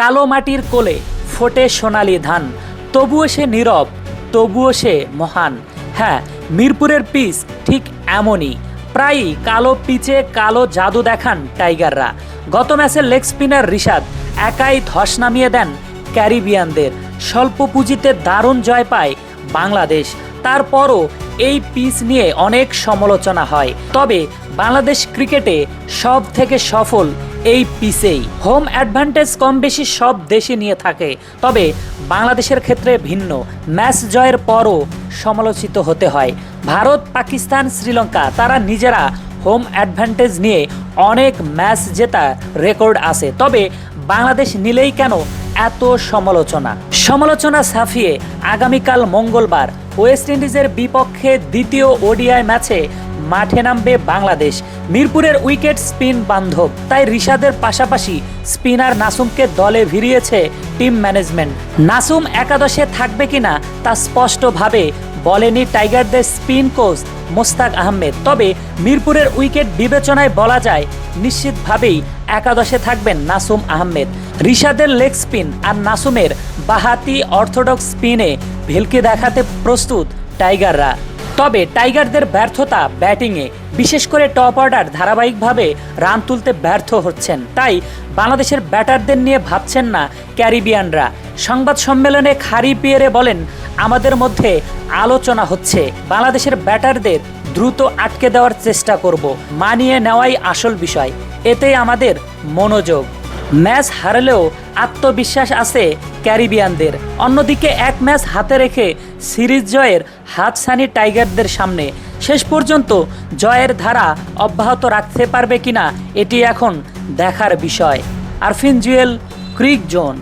কালো মাটির কোলে ফোটে সোনালি ধান। তবুও সে নীরব, তবুও সে মহান। হ্যাঁ মিরপুরের পিচ ঠিক এমনই। প্রায়ই কালো পিচে কালো জাদু দেখান টাইগাররা। গত ম্যাচে লেগ স্পিনার রিশাদ একাই ধস নামিয়ে দেন ক্যারিবিয়ানদের। স্বল্প পুঁজিতে দারুণ জয় পায় বাংলাদেশ। তারপরও এই পিচ নিয়ে অনেক সমালোচনা হয়। তবে বাংলাদেশ ক্রিকেটে সব থেকে সফল এই পিসেই হোম অ্যাডভান্টেজ কম বেশি সব দেশে নিয়ে থাকে। তবে বাংলাদেশের ক্ষেত্রে ভিন্ন। ম্যাচ জয়ের পরও সমালোচিত হতে হয়। ভারত, পাকিস্তান, শ্রীলঙ্কা, তারা নিজেরা হোম অ্যাডভান্টেজ নিয়ে অনেক ম্যাচ জেতা রেকর্ড আছে। তবে বাংলাদেশ নিলেই কেন এত সমালোচনা? সমালোচনা সাফিয়ে আগামীকাল মঙ্গলবার ওয়েস্ট ইন্ডিজের বিপক্ষে দ্বিতীয় ওডিআই ম্যাচে মাঠে নামবে বাংলাদেশ। মিরপুরের উইকেট স্পিন বান্ধব, তাই রিশাদের পাশাপাশি স্পিনার নাসুমকে দলে ভিড়িয়েছে টিম ম্যানেজমেন্ট। নাসুম একাদশে থাকবে কিনা তা স্পষ্টভাবে বলেনি টাইগারদের স্পিন কোচ মোস্তাক আহমেদ। তবে মিরপুরের উইকেট বিবেচনায় বলা যায়, নিশ্চিতভাবেই একাদশে থাকবেন নাসুম আহমেদ। রিশাদের লেগ স্পিন আর নাসুমের বাহাতি অর্থোডক্স স্পিনে ভেলকে দেখাতে প্রস্তুত টাইগাররা। তবে টাইগারদের ব্যর্থতা ব্যাটিংয়ে, বিশেষ করে টপ অর্ডার ধারাবাহিকভাবে রান তুলতে ব্যর্থ হচ্ছেন। তাই বাংলাদেশের ব্যাটারদের নিয়ে ভাবছেন না ক্যারিবিয়ানরা। সংবাদ সম্মেলনে খারি পিয়েরে বলেন, আমাদের মধ্যে আলোচনা হচ্ছে। বাংলাদেশের ব্যাটারদের দ্রুত আটকে দেওয়ার চেষ্টা করব। মানিয়ে নেওয়াই আসল বিষয়। এতে আমাদের মনোযোগ। ম্যাচ হারলেও আত্মবিশ্বাস আছে ক্যারিবিয়ানদের। অন্যদিকে এক ম্যাচ হাতে রেখে সিরিজ জয়ের হাতছানি টাইগারদের সামনে। শেষ পর্যন্ত জয়ের ধারা অব্যাহত রাখতে পারবে কিনা, এটি এখন দেখার বিষয়। Arfin Jewel, Cric Zone.